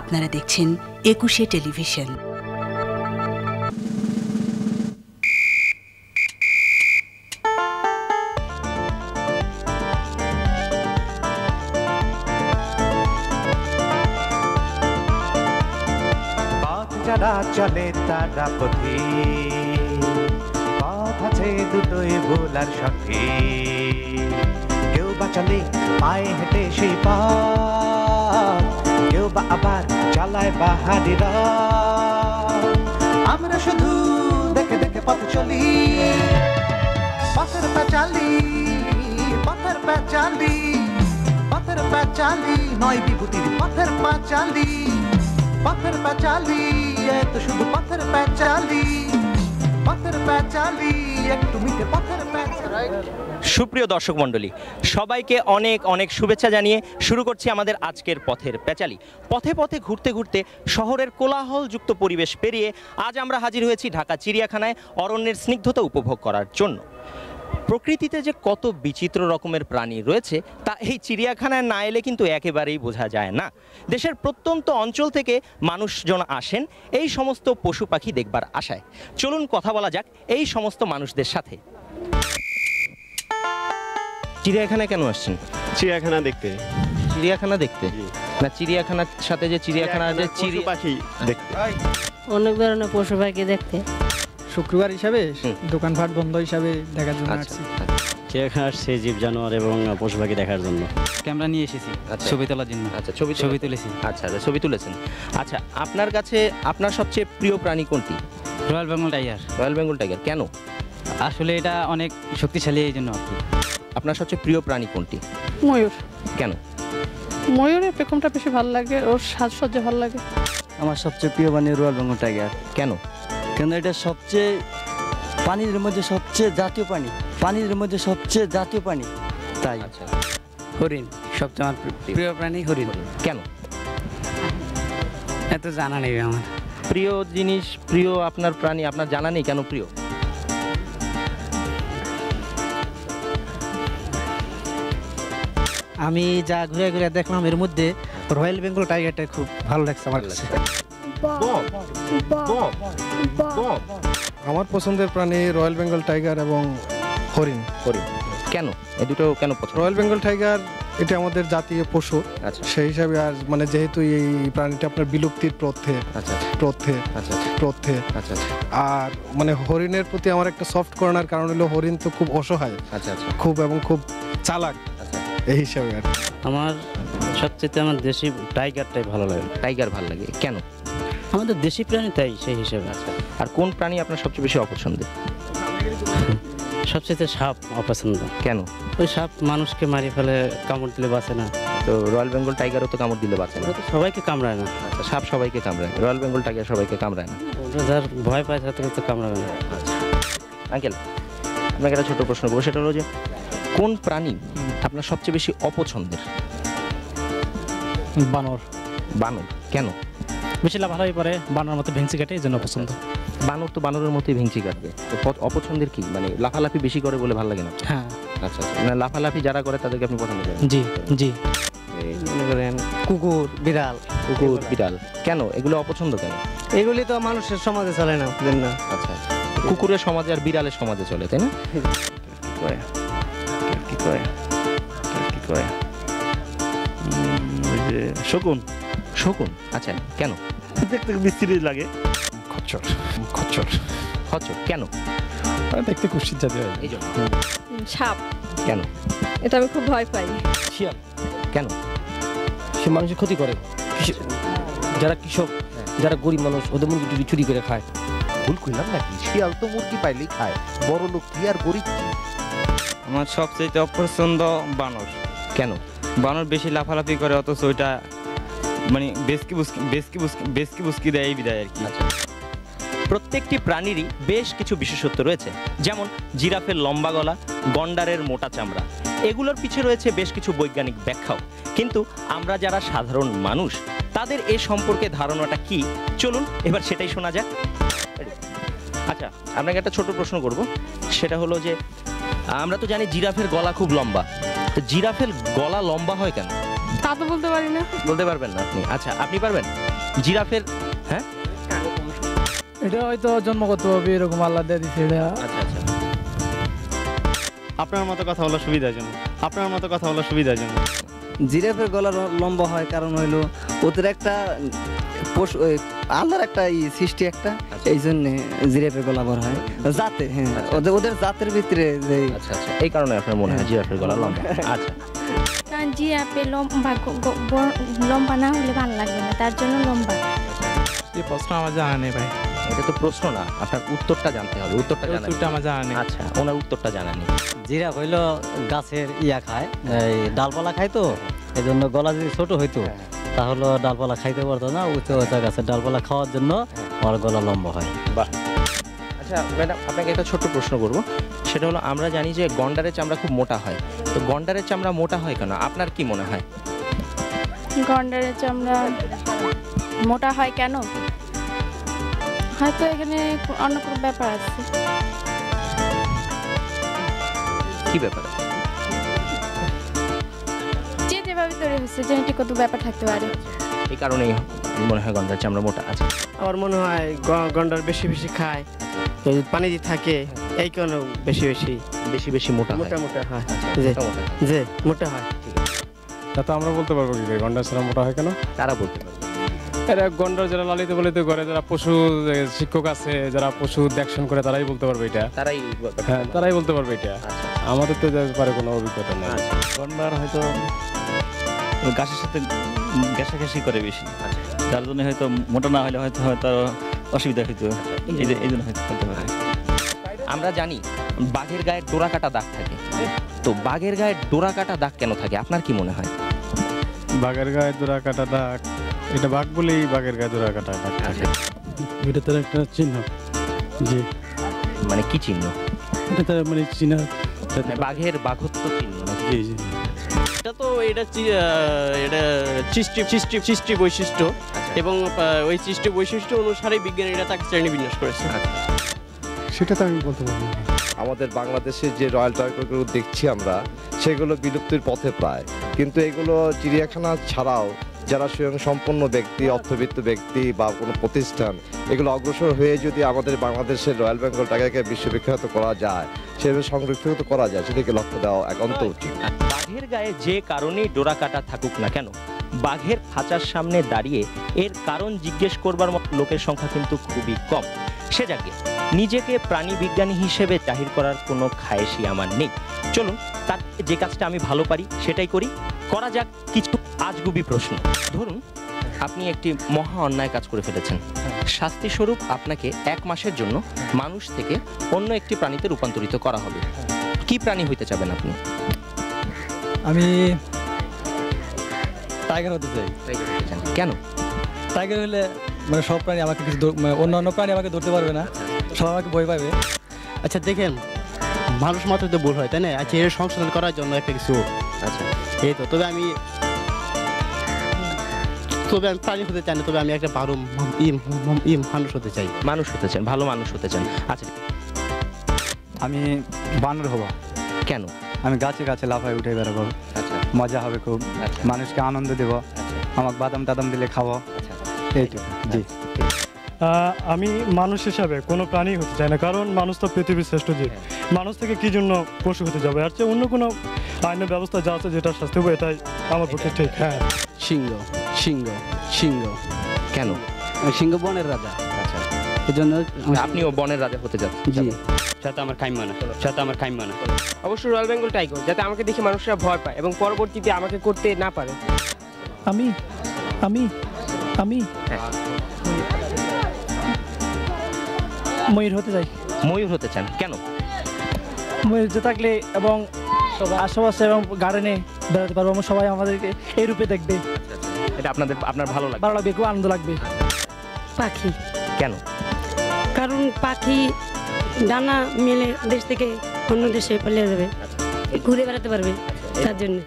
আপনারা দেখছেন একুশে টেলিভিশন। যারা চলে তারা পথে। পথ আছে দুটোই ভুল আর সঠিক কেউ বা চলে, পায়ে হেঁটে সেই পথ। কেউ বা আবার চালায় বাহারি রথ। আমরা শুধু দেখে দেখে পথ চলি, পথের পাঁচালি পথের পাঁচালি পথের পাঁচালি নয় বিভূতির, পথের পাঁচালি পথের পাঁচালি এত শুধু পথের পাঁচালি পথের পাঁচালি, একটু মিটে পথের পাঁচালি সুপ্রিয় দর্শক মণ্ডলী, সবাইকে অনেক অনেক শুভেচ্ছা জানিয়ে শুরু করছি আমাদের আজকের পথের পেঁচালি পথে পথে ঘুরতে ঘুরতে শহরের কোলাহলযুক্ত পরিবেশ পেরিয়ে আজ আমরা হাজির হয়েছি ঢাকা চিড়িয়াখানায় অরণ্যের স্নিগ্ধতা উপভোগ করার জন্য। প্রকৃতিতে যে কত বিচিত্র রকমের প্রাণী রয়েছে, তা এই চিড়িয়াখানায় না এলে কিন্তু একেবারেই বোঝা যায় না। দেশের প্রত্যন্ত অঞ্চল থেকে মানুষজন আসেন, এই সমস্ত পশু পাখি দেখবার আশায়। চলুন কথা বলা যাক এই সমস্ত মানুষদের সাথে। চিড়িয়াখানায় কেন আসছেন? চিড়িয়াখানা দেখতে। চিড়িয়াখানা দেখতে? না চিড়িয়াখানার সাথে যে চিড়িয়াখানা যে চিড়ি পাখি দেখতে। অনেক ধরনের পশু পাখি দেখতে। শুক্রবার হিসাবে। দোকানপাট বন্ধ হিসাবে দেখার জন্য আচ্ছা। আসছি। চিড়িয়াখানা আসছে জীব জানোয়ার এবং পশু পাখি দেখার জন্য। ক্যামেরা নিয়ে এসেছি আচ্ছা। ছবি তোলার জন্য। আচ্ছা ছবি ছবি তুলেছি। আচ্ছা আচ্ছা ছবি তুলেছেন। আচ্ছা আপনার কাছে আপনার সবচেয়ে প্রিয় প্রাণী কোনটি? Royal Bengal tiger. Royal Bengal tiger কেন? আসলে এটা অনেক শক্তিশালী এই জন্য আর আপনার সবচেয়ে প্রিয় প্রাণী কোনটি? ময়ূর। কেন? ময়ূরের পেখমটা বেশি ভালো লাগে ওর সাজসজ্জা ভালো লাগে। আমার সবচেয়ে প্রিয় প্রাণী রয়্যাল বেঙ্গল টাইগার। কেন? কেন এটা সবচেয়ে পানির মধ্যে সবচেয়ে জাতীয় প্রাণী। পানির মধ্যে সবচেয়ে জাতীয় প্রাণী। তাই। আচ্ছা। হরিণ সবচেয়ে আমার প্রিয় প্রাণী হরিণ। কেন? এত জানা নেই আমার। প্রিয় জিনিস প্রিয় আপনার প্রাণী আপনার জানা নেই কেন প্রিয়? আমি যা ঘুরে ঘুরে দেখলাম এর মধ্যে রয়্যাল বেঙ্গল টাইগারটা খুব ভালো লাগছে আমার কাছে। আমার পছন্দের প্রাণী রয়্যাল বেঙ্গল টাইগার এবং হরিণ। হরিণ। কেন? এই দুটো কেন পছন্দ? রয়্যাল বেঙ্গল টাইগার এটা আমাদের জাতীয় পশু। আচ্ছা। সেই হিসাবে আর মানে যেহেতু এই প্রাণীটা আপনার বিলুপ্তির পথে আচ্ছা পথে আচ্ছা পথে। আচ্ছা আচ্ছা। আর মানে হরিণের প্রতি আমার একটা সফট কর্নার কারণ হলো হরিণ তো খুব অসহায়। আচ্ছা আচ্ছা। খুব এবং খুব চালাক। এই হিসাবে আর। আমার সবচেয়ে আমার দেশি টাইগারটাই ভালো লাগে। টাইগার ভালো লাগে? কেন? আমাদের দেশি প্রাণী তাই সেই হিসেবে। আর কোন প্রাণী আপনার সবচেয়ে বেশি অপছন্দের সবচেয়ে সাপ অপছন্দ। কেন? ওই সাপ মানুষকে মারি ফেলে কামড় দিলে বাঁচে না। তো রয়্যাল বেঙ্গল টাইগারও তো কামড় দিলে বাঁচে না। তো সবাইকে কামড়ায় না। আচ্ছা সাপ সবাইকে কামড়ায় রয়্যাল বেঙ্গল টাইগার সবাইকে কামড়ায় না। যার ভয় পায় তাকে তো কামড়াবে না। আঙ্কেল আপনাকে একটা ছোটো প্রশ্ন করব সেটা হলো যে কোন প্রাণী আপনার সবচেয়ে বেশি অপছন্দের? বানর। বানর? কেন? বেশি লাভালাভি পরে বানর মতো ভেঙচি কাটে এই জন্য পছন্দ। বানর তো বানরের মতোই ভেঙচি কাটবে। তো পথ- অপছন্দের কি? মানে লাফালাফি বেশি করে বলে ভালো লাগে না? হ্যাঁ। আচ্ছা আচ্ছা। না লাফালাফি যারা করে তাদেরকে আপনি পছন্দ করেন? জি জি। মনে করেন কুকুর বিড়াল। কুকুর বিড়াল। কেন? এগুলো অপছন্দ কেন? এগুলি তো মানুষের সমাজে চলে না বুঝলেন না? আচ্ছা আচ্ছা। কুকুরের সমাজে আর বিড়ালের সমাজে চলে তাই না? কি করে? কি করে? ওই যে শকুন। শকুন? আচ্ছা কেন? দেখতে মিস্ত্রি লাগে। খচ্চর খচ্চর। খচ্চর কেন? দেখতে জাতীয় এই জন্য সাপ। কেন? এটা আমি খুব ভয় পাই। শিয়াল। কেন? সে মানুষের ক্ষতি করে। যারা কৃষক যারা গরিব মানুষ ওদের মুরগি টুরি চুরি করে খায়। ভুল কইলাম নাকি? শিয়াল তো মুরগি পাইলেই খায়। বড় লোক কি আর গরিব কি? আমার সবচেয়ে অপছন্দ বানর। কেন? বানর বেশি লাফালাফি করে, অথচ ওইটা মানে বেসকি বুসকি বেসকি বুসকি বেসকি বুসকি দেয় এই বিদায় আর কি। প্রত্যেকটি প্রাণীরই বেশ কিছু বিশেষত্ব রয়েছে, যেমন জিরাফের লম্বা গলা, গন্ডারের মোটা চামড়া। এগুলোর পিছে রয়েছে বেশ কিছু বৈজ্ঞানিক ব্যাখ্যাও। কিন্তু আমরা যারা সাধারণ মানুষ, তাদের এ সম্পর্কে ধারণাটা কি? চলুন, এবার সেটাই শোনা যাক। আচ্ছা আপনাকে একটা ছোট প্রশ্ন করব। সেটা হলো যে, আমরা তো জানি জিরাফের গলা খুব লম্বা। জিরাফের গলা লম্বা হয় কেন? তা তো বলতে পারি না। বলতে পারবেন না আপনি? আচ্ছা আপনি পারবেন? জিরাফের হ্যাঁ? এটা হয়তো জন্মগতভাবে এরকম আল্লাহ দিয়ে দিচ্ছে এটা। আচ্ছা আচ্ছা। আপনার মতো কথা বলা সুবিধার জন্য। আপনার মতো কথা বলা সুবিধার জন্য। জিরাফের গলা লম্বা হয় কারণ হইল ওদের একটা আল্লাহর একটা সৃষ্টি একটা এই জন্য জিরাফের গলা বড় হয়। জাতে হ্যাঁ। ওদের ওদের জাতের ভিতরে যে আচ্ছা আচ্ছা। এই কারণে আপনার মনে হয় জিরাফের গলা লম্বা। আচ্ছা। কারণ জিরাফে লম্বা লম্বা না হলে ভালো লাগবে না তার জন্য লম্বা। এই প্রশ্ন আমার জানা নেই ভাই। এটা তো প্রশ্ন না আপনার উত্তরটা জানতে হবে উত্তরটা জানা নেই। আমার জানা নেই। আচ্ছা ওনার উত্তরটা জানা নেই জিরাফ হইল গাছের ইয়া খায় এই ডালপালা খায় তো এই জন্য গলা যদি ছোট হইতো তাহলে ডালপালা খাইতে পারতো না উঁচু উঁচা গাছের ডালপালা খাওয়ার জন্য আমার গলা লম্বা হয়। বা আচ্ছা ম্যাডাম আপনাকে একটা ছোট্ট প্রশ্ন করব। সেটা হলো আমরা জানি যে গন্ডারের চামড়া খুব মোটা হয়। তো গন্ডারের চামড়া মোটা হয় কেন? আপনার কি মনে হয়? গন্ডারের চামড়া মোটা হয় কেন? হয়তো এখানে অন্য কোনো ব্যাপার আছে। কি ব্যাপার? যে যেভাবে তৈরি হচ্ছে জেনেটিক কত ব্যাপার থাকতে পারে। এই কারণেই মনে হয় গন্ডারের চামড়া মোটা আছে। আমার মনে হয় গন্ডার বেশি বেশি খায় পানি দিয়ে থাকে এই কারণে বেশি বেশি। বেশি বেশি মোটা মোটা আচ্ছা, মোটা হয়। যে মোটা হয়। তা তো আমরা বলতে পারব কি গন্ডার ছাড়া মোটা হয় কেন? কারা বলতে পারবে। এরা গন্ডার যারা লালিত পালিত করে যারা পশু শিক্ষক আছে যারা পশু দেখশন করে তারাই বলতে পারবে এটা। তারাই হ্যাঁ তারাই বলতে পারবে এটা। আচ্ছা। আমাদের তো ব্যাপারে কোনো অভিজ্ঞতা নেই। গন্ডার হয়তো গাছের সাথে ঘেঁষাঘেঁষি করে বেশি। যার জন্য হয়তো মোটা না হলে হয়তো হয়তো অসুবিধা হইতো। এই যে- এই জন্য হয়তো হতে পারে। আমরা জানি বাঘের গায়ে ডোরা কাটা দাগ থাকে। তো বাঘের গায়ে ডোরা কাটা দাগ কেন থাকে? আপনার কি মনে হয়? বাঘের গায়ে জোড়া কাটা দাগ এটা বাঘ বলেই বাঘের গায়ে জোড়া কাটা দাগ থাকে। এটা তার একটা চিহ্ন যে মানে কি চিহ্ন? এটা তার মানে চিহ্ন। মানে বাঘের বাঘত্ব চিহ্ন। জি জি। এটা তো এটা এটা সৃষ্টি সৃষ্টি সৃষ্টি বৈশিষ্ট্য। এবং আহ, ওই সৃষ্টি বৈশিষ্ট্য অনুসারে বিজ্ঞানীরা তাকে শ্রেণি বিন্যাস করেছে। সেটা তো আমি বলতে পারব আমাদের বাংলাদেশে যে রয়্যাল টাইগারগুলো দেখছি আমরা সেগুলো বিলুপ্তির পথে প্রায়। কিন্তু এগুলো চিড়িয়াখানা ছাড়াও যারা স্বয়ং সম্পন্ন ব্যক্তি অর্থবিত্ত ব্যক্তি বা কোনো প্রতিষ্ঠান এগুলো অগ্রসর হয়ে যদি আমাদের বাংলাদেশের রয়্যাল বেঙ্গল টাইগারকে বিশ্ববিখ্যাত করা যায় সেভাবে সংরক্ষিত করা যায় সেদিকে লক্ষ্য দেওয়া একান্ত উচিত। বাঘের গায়ে যে কারণেই ডোরা কাটা থাকুক না কেন বাঘের খাঁচার সামনে দাঁড়িয়ে এর কারণ জিজ্ঞেস করবার মতো লোকের সংখ্যা কিন্তু খুবই কম। সে যাকে নিজেকে প্রাণী বিজ্ঞানী হিসেবে জাহির করার কোনো খায়েশি আমার নেই। চলুন তার যে কাজটা আমি ভালো পারি সেটাই করি। করা যাক কিছু আজগুবি প্রশ্ন। ধরুন আপনি একটি মহা অন্যায় কাজ করে ফেলেছেন। শাস্তি স্বরূপ আপনাকে এক মাসের জন্য মানুষ থেকে অন্য একটি প্রাণীতে রূপান্তরিত করা হবে। কি প্রাণী হইতে চাবেন আপনি? আমি টাইগার হতে চাই। টাইগার হতে চান। কেন? টাইগার হলে মানে সব প্রাণী আমাকে কিছু ধর- মানে অন্যান্য প্রাণী আমাকে ধরতে পারবে না। সব আমাকে ভয় পাবে। আচ্ছা দেখেন মানুষ মাত্র তো ভুল হয় তাই না? আচ্ছা এর সংশোধন করার জন্য একটা কিছু আচ্ছা। এই তো তবে আমি তবে আমি প্রাণী হতে চাই না তবে আমি একটা ভালো মানুষ হতে চাই। মানুষ হতে চান ভালো মানুষ হতে চান। আচ্ছা। আমি বানর হব। কেন? আমি গাছে গাছে লাফায় উঠে বেরোবো আচ্ছা। মজা হবে খুব। আচ্ছা। মানুষকে আনন্দ দেব। আচ্ছা। আমাকে বাদাম টাদাম দিলে খাব। আচ্ছা। এইটুকু। জি। আমি মানুষ হিসাবে কোনো প্রাণী হতে চাই না কারণ মানুষ তো পৃথিবীর শ্রেষ্ঠ জীব। মানুষ থেকে কি জন্য পশু হতে যাবে? আর চেয়ে অন্য কোনো আইনের ব্যবস্থা যা আছে যেটা শাস্তি হবে এটাই আমার পক্ষে ঠিক। হ্যাঁ। সিংহ সিংহ সিংহ। কেন? সিংহ বনের রাজা। আচ্ছা। এই জন্য আপনিও বনের রাজা হতে যান জি। সাথে আমার খাইম মানা। সাথে আমার খাইম মানা। অবশ্যই রয়্যাল বেঙ্গল টাইগার যাতে আমাকে দেখে মানুষরা ভয় পায় এবং পরবর্তীতে আমাকে করতে না পারে। আমি আমি আমি। ময়ূর হতে চাই। ময়ূর হতে চান? কেন? ময়ূর যে থাকলে এবং আশেপাশে এবং গার্ডেনে বেড়াতে পারব সবাই আমাদেরকে এই রূপে দেখবে। এটা আপনাদের আপনার ভালো লাগে ভালো লাগবে খুব আনন্দ লাগবে। পাখি। কেন? কারণ পাখি ডানা মেলে দেশ থেকে অন্য দেশে পালিয়ে যাবে ঘুরে বেড়াতে পারবে তার জন্য।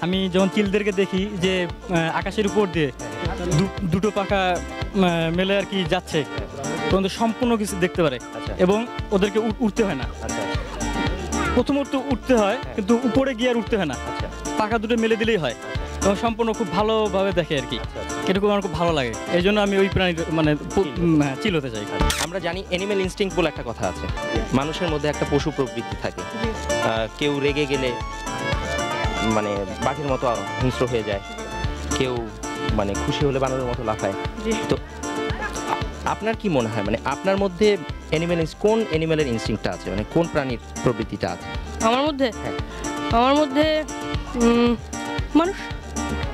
আমি যখন চিলদেরকে দেখি যে আকাশের উপর দিয়ে দু- দুটো পাখা মেলে আর কি যাচ্ছে। তখন সম্পূর্ণ কিছু দেখতে পারে। আচ্ছা। এবং ওদেরকে উঠতে হয় না। আচ্ছা। প্রথমত উঠতে হয় কিন্তু উপরে গিয়ে আর উঠতে হয় না। আচ্ছা। পাখা দুটো মেলে দিলেই হয়। এবং সম্পূর্ণ খুব ভালোভাবে দেখে আর কি। এরকম আমার খুব ভালো লাগে। এই জন্য আমি ওই প্রাণী মানে হ্যাঁ, চিল হতে চাই। আমরা জানি অ্যানিমেল ইনস্টিংক্ট বলে একটা কথা আছে। মানুষের মধ্যে একটা পশু প্রবৃত্তি থাকে। আহ, কেউ রেগে গেলে মানে বাঘের মতো হিংস্র হয়ে যায়। কেউ মানে খুশি হলে বানরের মতো লাফায়। তো আপনার কি মনে হয়? মানে আপনার মধ্যে অ্যানিমেল কোন অ্যানিমেলের ইনস্টিংক্টটা আছে? মানে কোন প্রাণীর প্রবৃত্তিটা আছে? আমার মধ্যে? আমার মধ্যে মানুষ।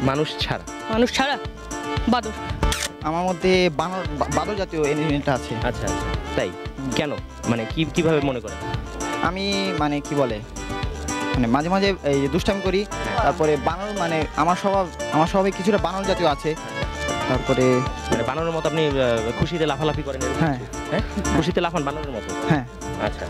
মানুষ ছাড়া? মানুষ ছাড়া? বাদর। আমার মধ্যে বানর বা- বাদর জাতীয় এলিমেন্টটা আছে। আচ্ছা আচ্ছা। তাই? কেন? মানে কি কীভাবে মনে করেন? আমি মানে কি বলে? মানে মাঝে মাঝে এই যে দুষ্টামি করি তারপরে বানর মানে আমার স্বভাব আমার স্বভাবে কিছুটা বানর জাতীয় আছে। তারপরে মানে বানরের মতো আপনি খুশিতে লাফালাফি করেন হ্যাঁ। হ্যাঁ? খুশিতে লাফান বানরের মতো? হ্যাঁ। আচ্ছা।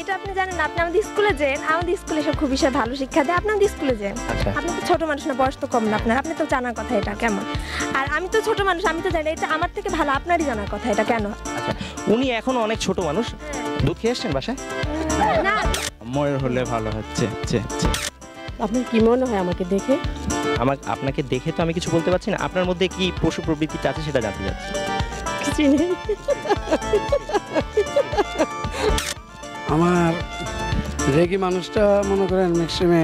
এটা আপনি জানেন আপনি আমাদের স্কুলে যেন। আমাদের স্কুলে সব খুব বিষয়ে ভালো শিক্ষা দেয়। আপনি আমাদের স্কুলে যেন। আচ্ছা। আপনি তো ছোট মানুষ না বয়স তো কম না আপনার। আপনি তো জানার কথা এটা কেমন আর আমি তো ছোট মানুষ আমি তো জানি এটা আমার থেকে ভালো আপনারই জানার কথা এটা কেন? আচ্ছা উনি এখনও অনেক ছোট মানুষ। দুধ খেয়ে এসছেন বাসায়? না। ময়ূর হলে ভালো হচ্ছে আপনার কি মনে হয় আমাকে দেখে? আমার আপনাকে দেখে তো আমি কিছু বলতে পারছি না। আপনার মধ্যে কি পশু প্রবৃত্তিটা আছে সেটা জানতে চাচ্ছি। আমার রেগি মানুষটা মনে করেন ম্যাক্সিমে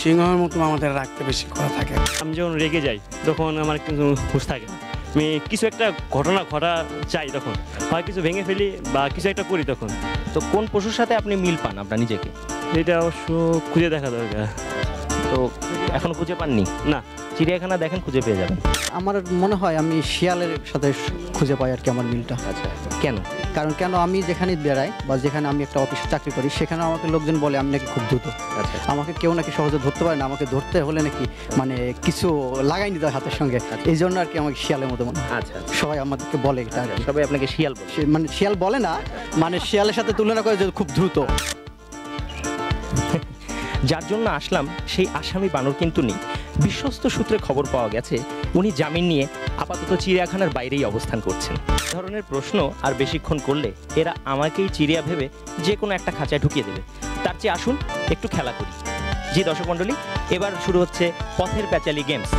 সিংহের মতো আমাদের রাখতে বেশি করা থাকে। আমি যখন রেগে যাই তখন আমার কিন্তু হুঁশ থাকে। না। আমি কিছু একটা ঘটনা ঘটা চাই তখন। হয় কিছু ভেঙে ফেলি বা কিছু একটা করি তখন। তো কোন পশুর সাথে আপনি মিল পান আপনার নিজেকে? এটা অবশ্য খুঁজে দেখা দরকার। তো এখন খুঁজে পাননি? না। চিড়িয়াখানা দেখেন খুঁজে পেয়ে যাবেন। আমার মনে হয় আমি শিয়ালের সাথে খুঁজে পাই আর কি আমার মিলটা। আচ্ছা কেন? কারণ কেন আমি যেখানে বেড়াই বা যেখানে আমি একটা অফিসে চাকরি করি সেখানে আমাকে লোকজন বলে আমি নাকি খুব দ্রুত। আচ্ছা। আমাকে কেউ নাকি সহজে ধরতে পারে না আমাকে ধরতে হলে নাকি মানে কিছু লাগাই নিতে হয় হাতের সঙ্গে। এই জন্য আর কি আমাকে শিয়ালের মতো মনে হয়। আচ্ছা সবাই আমাদেরকে বলে। সবাই আপনাকে শিয়াল মানে শিয়াল বলে না মানে শিয়ালের সাথে তুলনা করে যে খুব দ্রুত। যার জন্য আসলাম, সেই আসামি বানর কিন্তু নেই। বিশ্বস্ত সূত্রে খবর পাওয়া গেছে, উনি জামিন নিয়ে আপাতত চিড়িয়াখানার বাইরেই অবস্থান করছেন। ধরনের প্রশ্ন আর বেশিক্ষণ করলে এরা আমাকেই চিড়িয়া ভেবে যে কোনো একটা খাঁচায় ঢুকিয়ে দেবে। তার চেয়ে আসুন, একটু খেলা করি। জি দর্শক মণ্ডলী, এবার শুরু হচ্ছে পথের প্যাচালি গেমস।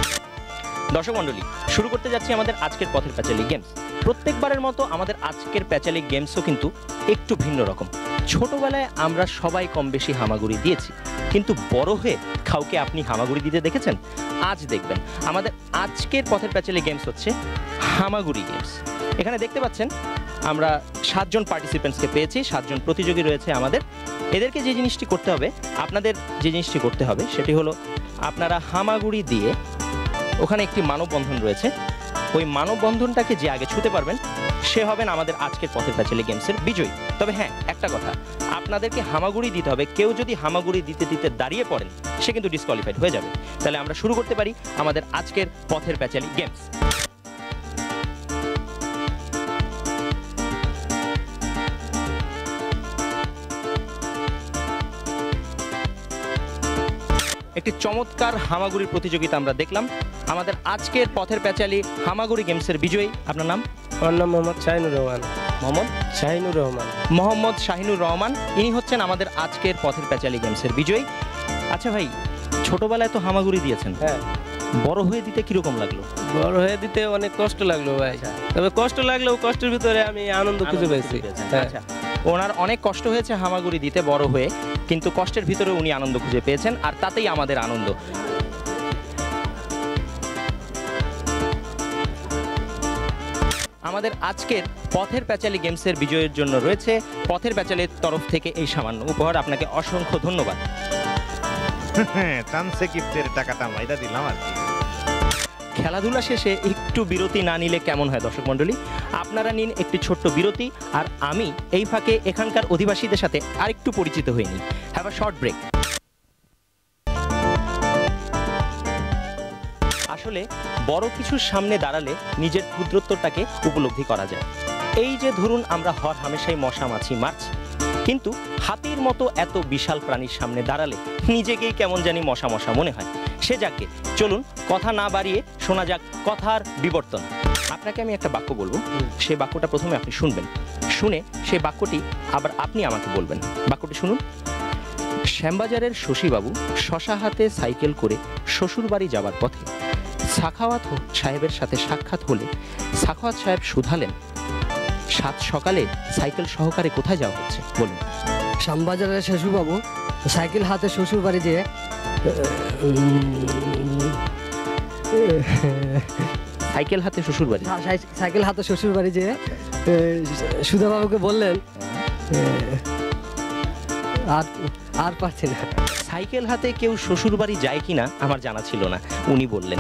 দর্শক মণ্ডলী, শুরু করতে যাচ্ছি আমাদের আজকের পথের প্যাচালি গেমস। প্রত্যেকবারের মতো আমাদের আজকের প্যাচালি গেমসও কিন্তু একটু ভিন্ন রকম। ছোটবেলায় আমরা সবাই কম বেশি হামাগুড়ি দিয়েছি। কিন্তু বড় হয়ে কাউকে আপনি হামাগুড়ি দিতে দেখেছেন? আজ দেখবেন। আমাদের আজকের পথের প্যাচালি গেমস হচ্ছে হামাগুড়ি গেমস এখানে দেখতে পাচ্ছেন, আমরা সাতজন পার্টিসিপেন্টসকে পেয়েছি, সাতজন প্রতিযোগী রয়েছে আমাদের। এদেরকে যে জিনিসটি করতে হবে, আপনাদের যে জিনিসটি করতে হবে, সেটি হলো আপনারা হামাগুড়ি দিয়ে ওখানে একটি মানববন্ধন রয়েছে। ওই মানববন্ধনটাকে যে আগে ছুতে পারবেন, সে হবেন আমাদের আজকের পথের প্যাচালি গেমসের বিজয়ী। তবে হ্যাঁ একটা কথা, আপনাদেরকে হামাগুড়ি দিতে হবে। কেউ যদি হামাগুড়ি দিতে দিতে দাঁড়িয়ে পড়েন, সে কিন্তু ডিসকোয়ালিফাইড হয়ে যাবে। তাহলে আমরা শুরু করতে পারি আমাদের আজকের পথের প্যাচালি গেমস। একটি চমৎকার হামাগুড়ির প্রতিযোগিতা আমরা দেখলাম। আমাদের আজকের পথের প্যাচালি হামাগুড়ি গেমসের বিজয়ী। আপনার নাম? আমার নাম মোহাম্মদ শাহিনুর রহমান। মোহাম্মদ? শাহিনুর রহমান। মোহাম্মদ শাহিনুর রহমান। ইনি হচ্ছেন আমাদের আজকের পথের প্যাচালি গেমসের বিজয়ী। আচ্ছা ভাই ছোটবেলায় তো হামাগুড়ি দিয়েছেন। হ্যাঁ। বড় হয়ে দিতে কীরকম লাগল? বড় হয়ে দিতে অনেক কষ্ট লাগল ভাই। তবে কষ্ট লাগলেও কষ্টের ভিতরে আমি আনন্দ খুঁজে পেয়েছি। হ্যাঁ। আচ্ছা। ওনার অনেক কষ্ট হয়েছে হামাগুড়ি দিতে বড় হয়ে কিন্তু কষ্টের ভিতরে উনি আনন্দ খুঁজে পেয়েছেন আর তাতেই আমাদের আনন্দ। আমাদের আজকের পথের প্যাচালি গেমসের বিজয়ের জন্য রয়েছে পথের প্যাচালির তরফ থেকে এই সামান্য উপহার। আপনাকে অসংখ্য ধন্যবাদ। চান্সে গিফটের টাকাটা মাইদা দিলাম আর কি। খেলাধুলা শেষে একটু বিরতি না নিলে কেমন হয় দর্শক মণ্ডলী? আপনারা নিন একটি ছোট্ট বিরতি আর আমি এই ফাঁকে এখানকার অধিবাসীদের সাথে আরেকটু পরিচিত হয়ে নিই। হ্যাভ আ শর্ট ব্রেক আসলে বড় কিছুর সামনে দাঁড়ালে নিজের ক্ষুদ্রত্বটাকে উপলব্ধি করা যায়। এই যে ধরুন আমরা হর হামেশাই মশা মাছি মারছি কিন্তু হাতির মতো এত বিশাল প্রাণীর সামনে দাঁড়ালে নিজেকেই কেমন জানি মশা মশা মনে হয়। সে যাকে চলুন কথা না বাড়িয়ে শোনা যাক কথার বিবর্তন। আপনাকে আমি একটা বাক্য বলব। সেই বাক্যটা প্রথমে আপনি শুনবেন। শুনে সেই বাক্যটি আবার আপনি আমাকে বলবেন। বাক্যটি শুনুন। শ্যামবাজারের শশীবাবু শশা হাতে সাইকেল করে শ্বশুরবাড়ি যাওয়ার পথে সাখাওয়াত সাহেবের সাথে সাক্ষাৎ হলে সাখাওয়াত সাহেব শুধালেন। সাত সকালে সাইকেল সহকারে কোথায় যাওয়া হচ্ছে? বলুন। শ্যামবাজারের শ্বশুরবাবু সাইকেল হাতে শ্বশুর বাড়ি যেয়ে সাইকেল হাতে শ্বশুরবাড়ি? সাইকেল হাতে শ্বশুর বাড়ি যেয়ে সুধাবাবুকে বললেন আর আর পারছি না। সাইকেল হাতে কেউ শ্বশুরবাড়ি যায় কিনা আমার জানা ছিল না। উনি বললেন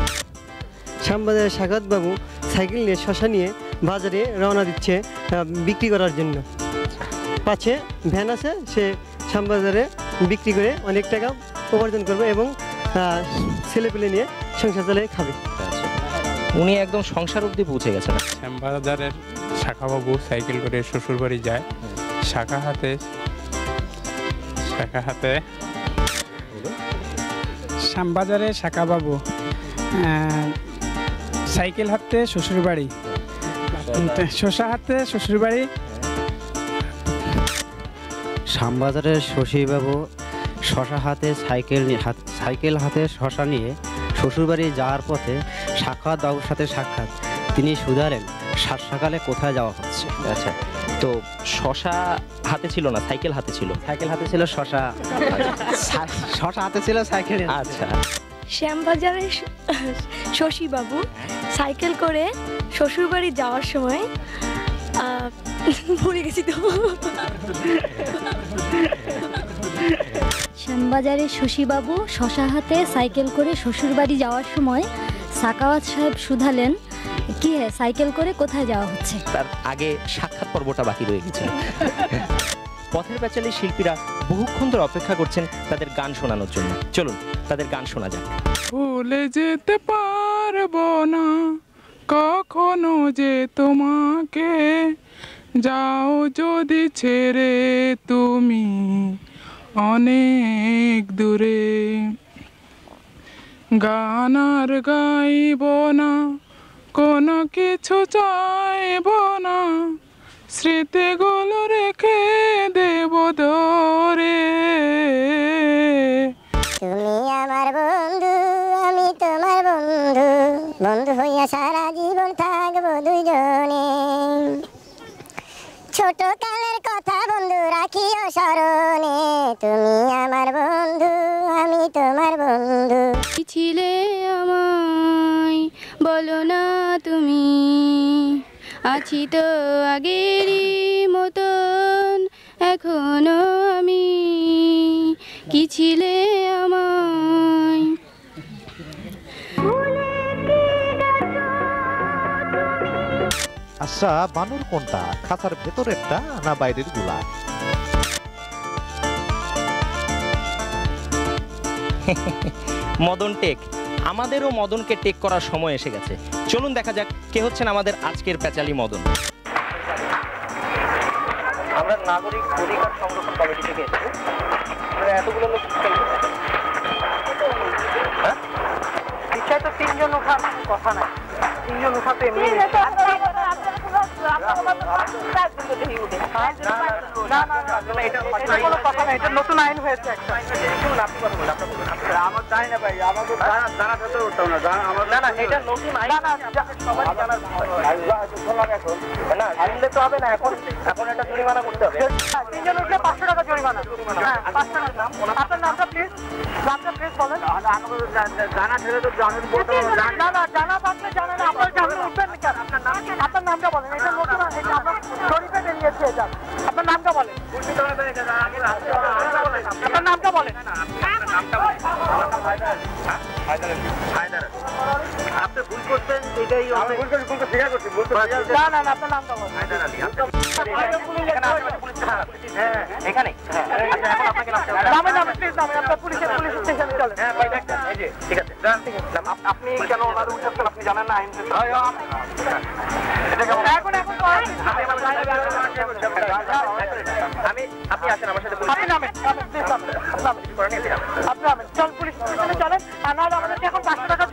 শ্যামবাজারের সাগত বাবু সাইকেল নিয়ে শশা নিয়ে বাজারে রওনা দিচ্ছে বিক্রি করার জন্য। পাচ্ছে ভ্যান আছে সে শ্যামবাজারে বিক্রি করে অনেক টাকা উপার্জন করবে এবং ছেলেপেলে নিয়ে সংসার চালিয়ে খাবে। উনি একদম সংসার অব্দি পৌঁছে গেছেন। শ্যামবাজারের শাখাবাবু সাইকেল করে শ্বশুরবাড়ি যায়। শাখা হাতে শাখা হাতে। শ্যামবাজারে শাকাবাবু সাইকেল হাতে শ্বশুরবাড়ি শশা হাতে শ্বশুরবাড়ি শ্যামবাজারের শশীবাবু শশা হাতে সাইকেল নিয়ে- সাইকেল হাতে শশা নিয়ে শ্বশুরবাড়ি যাওয়ার পথে সাক্ষাৎ বাবুর সাথে সাক্ষাৎ। তিনি শুধালেন সাত সকালে কোথায় যাওয়া হচ্ছে? আচ্ছা তো শশা হাতে ছিল না সাইকেল হাতে ছিল? সাইকেল হাতে ছিল শশা শশা হাতে ছিল সাইকেল আচ্ছা। শ্যামবাজারের শশীবাবু সাইকেল করে শ্বশুরবাড়ি যাওয়ার সময় ভুলে গেছি তো। শ্যামবাজারে শশীবাবু শশা হাতে সাইকেল করে শ্বশুরবাড়ি যাওয়ার সময় সাকাওয়াত সাহেব শুধালেন কি সাইকেল করে কোথায় যাওয়া হচ্ছে? তার আগে সাক্ষাৎ পর্বটা বাকি রয়ে গেছিল পথের প্যাচালি শিল্পীরা বহুক্ষণ ধরে অপেক্ষা করছেন তাদের গান শোনানোর জন্য। চলুন, তাদের গান শোনা যাক। ভুলে যেতে পারব না, কখনো যে তোমাকে। যাও যদি ছেড়ে তুমি অনেক দূরে। গান আর গাইব না, কোনো কিছু চাইব না। স্মৃতিগুলো রেখে দেব দরে। তুমি আমার বন্ধু আমি তোমার বন্ধু। বন্ধু হইয়া সারা জীবন থাকব দুজনে ছোট কালের কথা বন্ধু রাখিও স্মরণে। তুমি আমার বন্ধু আমি তোমার বন্ধু। ছিলে আমায় বলো না তুমি। আছি তো আগেরই মতন এখনও আমি কি ছিলে আমায়? আচ্ছা বানর কোনটা? খাঁচার ভেতরেরটা না বাইরেরগুলা? মদন টেক আমাদেরও মদনকে টেক করার সময় এসে গেছে চলুন দেখা যাক কে হচ্ছেন আমাদের আজকের প্যাচালি মদন আমরা নাগরিক অধিকার সংরক্ষণ কমিটি থেকে এসেছি এতগুলো লোক তো তিনজন ওঠার কথা নাই তিনজন ওঠা তো এমনি না না না এটা কোনো কথা নাই এটা নতুন আইন হয়েছে একটা আমার জানি না ভাই আমাদের জানা থাকতে উঠতাম না আমার না না এটা নতুন আইন। না না সবাই জানার না জানলে তো হবে না এখন এখন একটা জরিমানা করতে হবে। তিনজন উঠলে পাঁচশো টাকা জরিমানা। হ্যাঁ পাঁচশো টাকা। নাম আপনার নামটা প্লিজ নামটা প্লিজ বলেন। জানা ছেলে তো জানেন না না। জানা থাকলে জানা এই যে ঠিক আছে যান ঠিক আছে আপ- আপনি কেন ওনার উঠেছেন আপনি জানেন না আইন এখন এখন আমি আপনি আসেন আমার সাথে আপনি নামেন আপনি নামেন চল পুলিশ স্টেশনে চলেন আর আমাদেরকে এখন পাঁচশো টাকা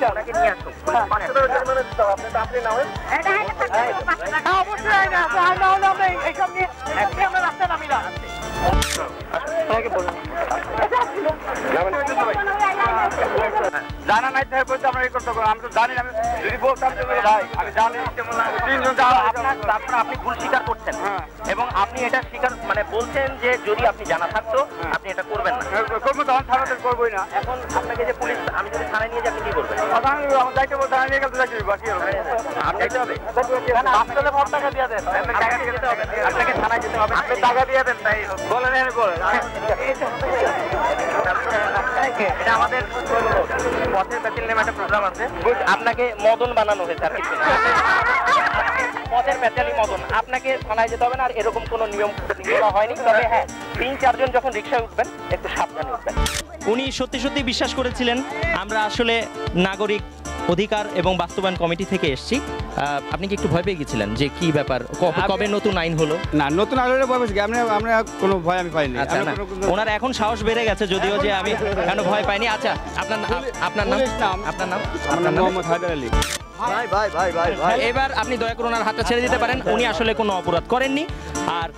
ছেড়ে দিতে হবে নিয়ে আসুন। পাঁচশো টাকা জরিমানা দিতে হবে আপনি তো আপনি নামেন হ্যাঁ। অবশ্যই আইনে আর না হলে আমরা এইসব নিয়ে আমরা রাস্তায় নামি না। জানা নাই বলতে আমরা এই করতে আমি তো জানি আমি যদি বলতাম যে ভাই আমি জানি। তিনজন আপনার তারপর আপনি ভুল স্বীকার করছেন। এবং আপনি এটা স্বীকার মানে বলছেন যে যদি আপনি জানা থাকতো আপনি এটা করবেন না। করব তখন থানাতে করবোই না। এখন আপনাকে যে পুলিশ আমি যদি থানায় নিয়ে যাই আপনি কি করবেন? আপনাকে যেতে হবে আপনাকে থানায় যেতে হবে। আপনি টাকা দিয়ে দেন তাই বলেন আমি বলেন। এটা আমাদের পথের প্যাচিল নামে একটা প্রোগ্রাম আছে। আপনাকে মদন বানানো হয়েছে আর কিছু। পথের প্যাচালি মদন। আপনাকে থানায় যেতে হবে না আর এরকম কোনো নিয়ম হয়নি। তবে হ্যাঁ তিন চারজন যখন রিক্সায় উঠবেন একটু সাবধানে উঠবেন। উনি সত্যি সত্যি বিশ্বাস করেছিলেন আমরা আসলে নাগরিক অধিকার এবং বাস্তবায়ন কমিটি থেকে এসেছি। আপনি কি একটু ভয় পেয়ে গেছিলেন যে কি ব্যাপার? কবে নতুন আইন হলো? না নতুন আইনের ভয় পেয়েছি। আমরা আমরা কোনো ভয় আমি পাইনি। আচ্ছা না। ওনার এখন সাহস বেড়ে গেছে যদিও যে আমি কেন ভয় পাইনি। আচ্ছা আপনার নাম? আপনার নাম? আপনার নাম? আপনার নাম মোহাম্মদ হায়দার আলী। ভাই ভাই ভাই ভাই ভাই। এবার আপনি দয়া করে ওনার হাতটা ছেড়ে দিতে পারেন। উনি আসলে কোনো অপরাধ করেননি। আর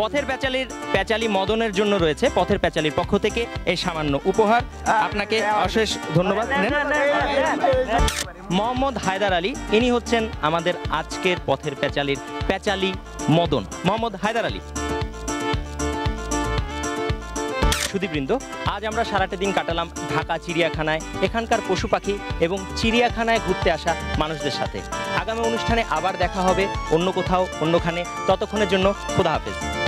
পথের প্যাচালির প্যাচালি মদনের জন্য রয়েছে পথের প্যাচালির পক্ষ থেকে এই সামান্য উপহার। আপনাকে অশেষ ধন্যবাদ। মোহাম্মদ হায়দার আলী ইনি হচ্ছেন আমাদের আজকের পথের প্যাচালির প্যাচালি মদন। মোহাম্মদ হায়দার আলী। সুদীবৃন্দ আজ আমরা সারাটা দিন কাটালাম ঢাকা, চিড়িয়াখানায়। এখানকার পশু পাখি এবং চিড়িয়াখানায় ঘুরতে আসা মানুষদের সাথে। আগামী অনুষ্ঠানে আবার দেখা হবে অন্য কোথাও, অন্যখানে। ততক্ষণের জন্য খোদা হাফেজ।